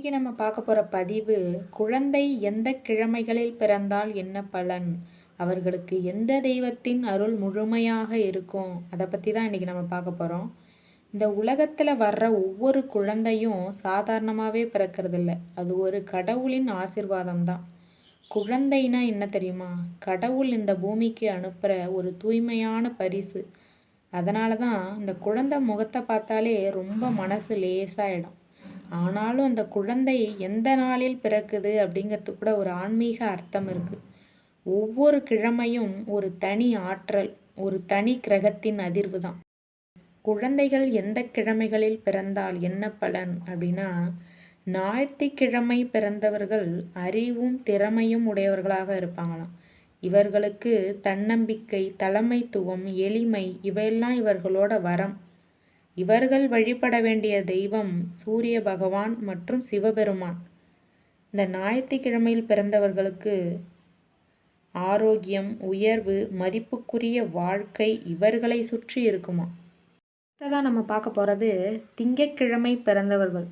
இன்றைக்கி நம்ம பார்க்க போகிற பதிவு குழந்தை எந்த கிழமைகளில் பிறந்தால் என்ன பலன்? அவர்களுக்கு எந்த தெய்வத்தின் அருள் முழுமையாக இருக்கும்? அதை பற்றி தான் இன்றைக்கி நம்ம பார்க்க போகிறோம் இந்த உலகத்தில் வர்ற ஒவ்வொரு குழந்தையும் சாதாரணமாகவே பிறக்கிறதில்ல. அது ஒரு கடவுளின் ஆசிர்வாதம் தான். குழந்தைனா என்ன தெரியுமா? கடவுள் இந்த பூமிக்கு அனுப்புகிற ஒரு தூய்மையான பரிசு. அதனால தான் இந்த குழந்தை முகத்தை பார்த்தாலே ரொம்ப மனசு லேசாகிடும் ஆனாலும் அந்த குழந்தை எந்த நாளில் பிறக்குது அப்படிங்கிறது கூட ஒரு ஆன்மீக அர்த்தம் இருக்குது ஒவ்வொரு கிழமையும் ஒரு தனி ஆற்றல் ஒரு தனி கிரகத்தின் அதிர்வு தான். குழந்தைகள் எந்த கிழமைகளில் பிறந்தால் என்ன பலன் அப்படின்னா ஞாயிற்றுக்கிழமை பிறந்தவர்கள் அறிவும் திறமையும் உடையவர்களாக இருப்பாங்களாம். இவர்களுக்கு தன்னம்பிக்கை தலைமைத்துவம் எளிமை இவையெல்லாம் இவர்களோட வரம். இவர்கள் வழிபட வேண்டிய தெய்வம் சூரிய பகவான் மற்றும் சிவபெருமான். இந்த ஞாயிற்றுக்கிழமையில் பிறந்தவர்களுக்கு ஆரோக்கியம் உயர்வு மதிப்புக்குரிய வாழ்க்கை இவர்களை சுற்றி இருக்குமா? தான் நம்ம பார்க்க போகிறது திங்கக்கிழமை பிறந்தவர்கள்.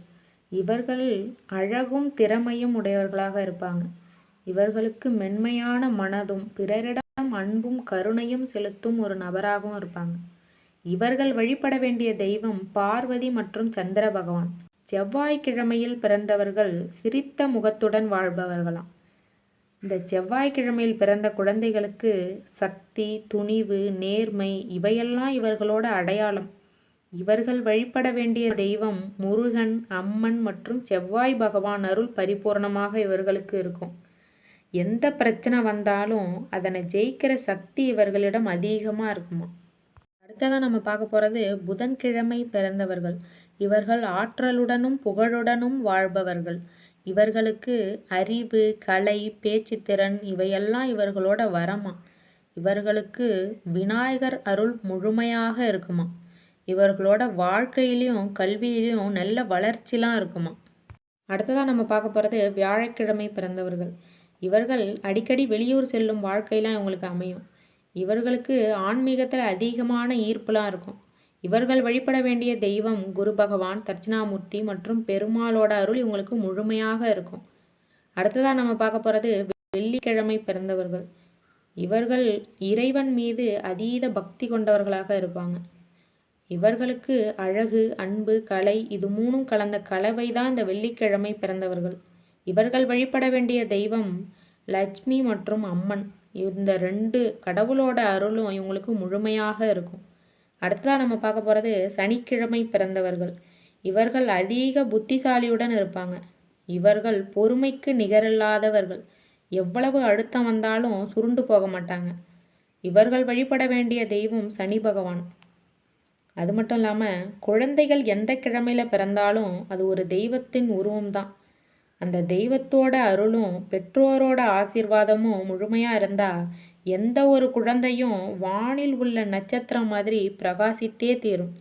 இவர்கள் அழகும் திறமையும் உடையவர்களாக இருப்பாங்க. இவர்களுக்கு மென்மையான மனதும் பிறரிடம் அன்பும் கருணையும் செலுத்தும் ஒரு நபராகவும் இருப்பாங்க. இவர்கள் வழிபட வேண்டிய தெய்வம் பார்வதி மற்றும் சந்திர பகவான். செவ்வாய்க்கிழமையில் பிறந்தவர்கள் சிரித்த முகத்துடன் வாழ்பவர்களாம். இந்த செவ்வாய்க்கிழமையில் பிறந்த குழந்தைகளுக்கு சக்தி துணிவு நேர்மை இவையெல்லாம் இவர்களோட அடையாளம். இவர்கள் வழிபட வேண்டிய தெய்வம் முருகன் அம்மன் மற்றும் செவ்வாய் பகவான் அருள் பரிபூர்ணமாக இவர்களுக்கு இருக்கும். எந்த பிரச்சனை வந்தாலும் அதனை ஜெயிக்கிற சக்தி இவர்களிடம் அதிகமாக இருக்குமா அடுத்ததாக நம்ம பார்க்க போகிறது புதன்கிழமை பிறந்தவர்கள். இவர்கள் ஆற்றலுடனும் புகழுடனும் வாழ்பவர்கள். இவர்களுக்கு அறிவு கலை பேச்சுத்திறன் இவையெல்லாம் இவர்களோட வரமா. இவர்களுக்கு விநாயகர் அருள் முழுமையாக இருக்குமா. இவர்களோட வாழ்க்கையிலையும் கல்வியிலையும் நல்ல வளர்ச்சிலாம் இருக்குமா. அடுத்ததாக நம்ம பார்க்க போகிறது வியாழக்கிழமை பிறந்தவர்கள். இவர்கள் அடிக்கடி வெளியூர் செல்லும் வாழ்க்கையெல்லாம் இவங்களுக்கு அமையும். இவர்களுக்கு ஆன்மீகத்தில் அதிகமான ஈர்ப்புலாம் இருக்கும். இவர்கள் வழிபட வேண்டிய தெய்வம் குரு பகவான் தட்சிணாமூர்த்தி மற்றும் பெருமாளோட அருள் இவங்களுக்கு முழுமையாக இருக்கும். அடுத்ததாக நம்ம பார்க்க போகிறது வெள்ளிக்கிழமை பிறந்தவர்கள். இவர்கள் இறைவன் மீது அதீத பக்தி கொண்டவர்களாக இருப்பாங்க. இவர்களுக்கு அழகு அன்பு கலை இது மூணும் கலந்த கலவை தான் இந்த வெள்ளிக்கிழமை பிறந்தவர்கள். இவர்கள் வழிபட வேண்டிய தெய்வம் லட்சுமி மற்றும் அம்மன். இந்த ரெண்டு கடவுளோட அருளும் இவங்களுக்கு முழுமையாக இருக்கும். அடுத்ததாக நம்ம பார்க்க போகிறது சனிக்கிழமை பிறந்தவர்கள். இவர்கள் அதிக புத்திசாலியுடன் இருப்பாங்க. இவர்கள் பொறுமைக்கு நிகரில்லாதவர்கள். எவ்வளவு அழுத்தம் வந்தாலும் சுருண்டு போக மாட்டாங்க. இவர்கள் வழிபட வேண்டிய தெய்வம் சனி பகவான். அது மட்டும் இல்லாமல் குழந்தைகள் எந்த கிழமையில் பிறந்தாலும் அது ஒரு தெய்வத்தின் உருவம்தான். அந்த தெய்வத்தோட அருளும் பெற்றோரோட ஆசீர்வாதமும் முழுமையாக இருந்தால் எந்த ஒரு குழந்தையும் வானில் உள்ள நட்சத்திரம் மாதிரி பிரகாசித்தே தீரும்.